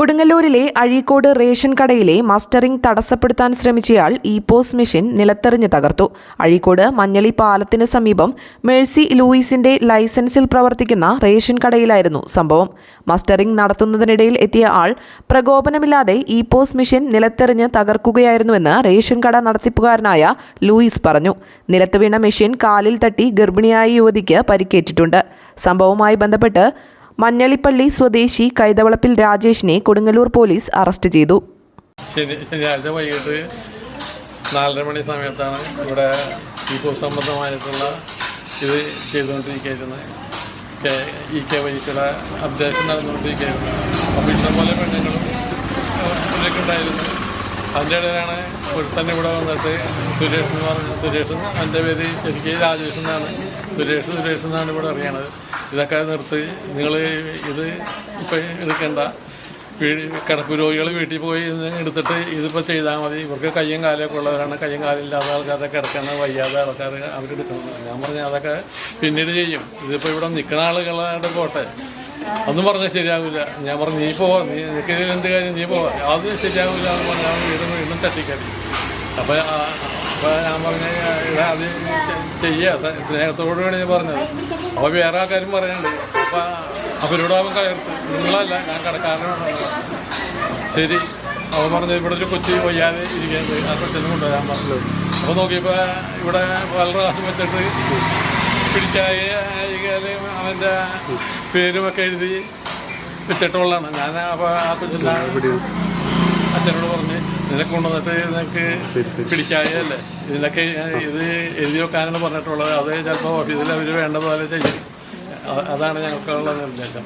കൊടുങ്ങല്ലൂരിലെ Azhikode ration കടയിലെ mustering തടസ്സപ്പെടുത്താൻ ശ്രമിച്ചയാൾ ഇ പോസ് മെഷീൻ നിലത്തെറിഞ്ഞ് തകർത്തു. അഴീക്കോട് മഞ്ഞളി പാലത്തിന് സമീപം മേഴ്സി ലൂയിസിന്റെ ലൈസൻസിൽ പ്രവർത്തിക്കുന്ന റേഷൻ കടയിലായിരുന്നു സംഭവം. മസ്റ്ററിംഗ് നടത്തുന്നതിനിടയിൽ എത്തിയ ആൾ പ്രകോപനമില്ലാതെ ഇ പോസ് മെഷീൻ നിലത്തെറിഞ്ഞ് തകർക്കുകയായിരുന്നുവെന്ന് റേഷൻ കട നടത്തിപ്പുകാരനായ ലൂയിസ് പറഞ്ഞു. നിലത്ത് വീണ മെഷീൻ കാലിൽ തട്ടി ഗർഭിണിയായ യുവതിക്ക് പരിക്കേറ്റിട്ടുണ്ട്. സംഭവവുമായി ബന്ധപ്പെട്ട് മഞ്ഞളിപ്പള്ളി സ്വദേശി കൈതവളപ്പിൽ രാജേഷിനെ കൊടുങ്ങല്ലൂർ പോലീസ് അറസ്റ്റ് ചെയ്തു. ശനി ശനിയാഴ്ച വൈകിട്ട് നാലര മണി സമയത്താണ് ഇവിടെ ഈ ഭൂസംബന്ധമായിട്ടുള്ള ഇത് ചെയ്തുകൊണ്ടിരിക്കുന്നത്. കെ ഇ കെ വൈസിയുടെ അപ്ഡേഷൻ നടന്നുകൊണ്ടിരിക്കുകയായിരുന്നു അപ്പോൾ ഇഷ്ടംപോലെ പെണ്ണുങ്ങളും ഉണ്ടായിരുന്നു. അതിന്റെ ഇടയിലാണ് ഒരുത്തൻ ഇവിടെ വന്നിട്ട് സുരേഷ് എന്ന് പറഞ്ഞ സുരേഷ് എന്റെ പേര് ശരിക്കും രാജേഷ് എന്നാണ്. സുരേഷ് സുരേഷ് എന്നാണ് ഇവിടെ അറിയണത്. ഇതൊക്കെ നിർത്തി നിങ്ങൾ ഇത് ഇപ്പം എടുക്കേണ്ട. കിടപ്പ് രോഗികൾ വീട്ടിൽ പോയി എടുത്തിട്ട് ഇതിപ്പോൾ ചെയ്താൽ മതി. ഇവർക്ക് കയ്യും കാലൊക്കെ ഉള്ളവരാണ്. കയ്യും കാലില്ലാത്ത ആൾക്കാരെ കിടക്കണ വയ്യാതെ ആൾക്കാർ അവരെടുക്കണം ഞാൻ പറഞ്ഞ അതൊക്കെ പിന്നീട് ചെയ്യും. ഇതിപ്പോൾ ഇവിടെ നിൽക്കുന്ന ആളുകളുടെ പോട്ടെ. ഒന്നും പറഞ്ഞാൽ ശരിയാവില്ല ഞാൻ പറഞ്ഞു നീ പോവാ. നീ നിനക്ക് എന്ത് കാര്യം നീ പോവാ. അത് ശരിയാവില്ല എന്ന് പറഞ്ഞാൽ വീണ്ടും വീണ്ടും തട്ടിക്കറി അപ്പോൾ അപ്പോൾ ഞാൻ പറഞ്ഞ ഇതാ അത് ചെയ്യുക സ്നേഹത്തോടു കൂടി ഞാൻ പറഞ്ഞത്. അപ്പോൾ വേറെ ആൾക്കാരും പറയുന്നുണ്ട്. അപ്പോൾ അവരോട് അവൻ കയർത്ത് നിങ്ങളല്ല ഞാൻ കടക്കാരനാണ്. ശരി. അവൻ പറഞ്ഞു ഇവിടെ ഒരു കൊച്ചി വയ്യാതെ ഇരിക്കുന്നത് ആ കൊച്ചിനെ കൊണ്ടുവരാൻ പറഞ്ഞത്. അപ്പോൾ നോക്കിയപ്പോൾ ഇവിടെ വളരെ കാലം വെച്ചിട്ട് പിടിച്ചായി അവന്റെ പേരുമൊക്കെ എഴുതി വെച്ചിട്ടുള്ളതാണ് ഞാൻ അപ്പോൾ ആ കൊച്ചിന്റെ അച്ഛനോട് പറഞ്ഞ് നിനക്ക് കൊണ്ടുവന്നിട്ട് നിനക്ക് പിടിക്കായല്ലേ ഇതിനൊക്കെ ഇത് എഴുതി കാരണം പറഞ്ഞിട്ടുള്ളത് അത് ചിലപ്പോൾ ഓഫീസിൽ അവർ വേണ്ട പോലെ ചെയ്യും അതാണ് ഞങ്ങൾക്കുള്ള നിർദ്ദേശം.